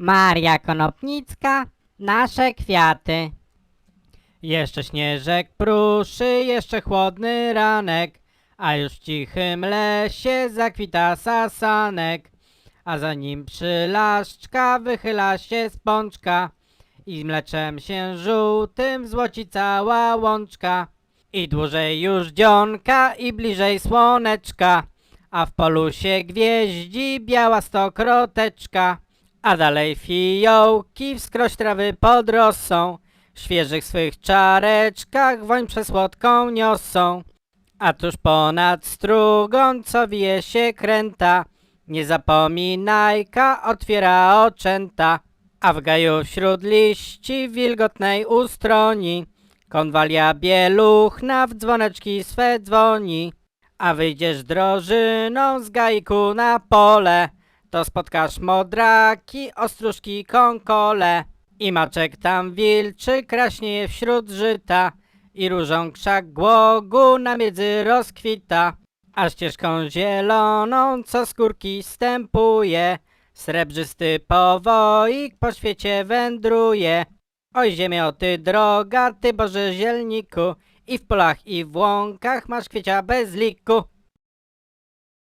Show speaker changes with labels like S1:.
S1: Maria Konopnicka, nasze kwiaty.
S2: Jeszcze śnieżek pruszy, jeszcze chłodny ranek, a już w cichym lesie zakwita sasanek, a za nim przylaszczka wychyla się spączka i mleczem się żółtym złoci cała łączka. I dłużej już dzionka i bliżej słoneczka, a w polu się gwieździ biała stokroteczka, a dalej fijołki wskroś trawy pod rosą, w świeżych swych czareczkach woń przesłodką niosą. A tuż ponad strugą, co wije się kręta, nie zapominajka otwiera oczęta, a w gaju wśród liści wilgotnej ustroni, konwalia bieluchna w dzwoneczki swe dzwoni. A wyjdziesz drożyną z gajku na pole, to spotkasz modraki, ostróżki, kąkole. I maczek tam wilczy, kraśnieje wśród żyta i różą krzak głogu na miedzy rozkwita. A ścieżką zieloną, co skórki stępuje, srebrzysty powoik po świecie wędruje. Oj ziemio, ty droga, ty Boże zielniku, i w polach i w łąkach masz kwiecia bez liku.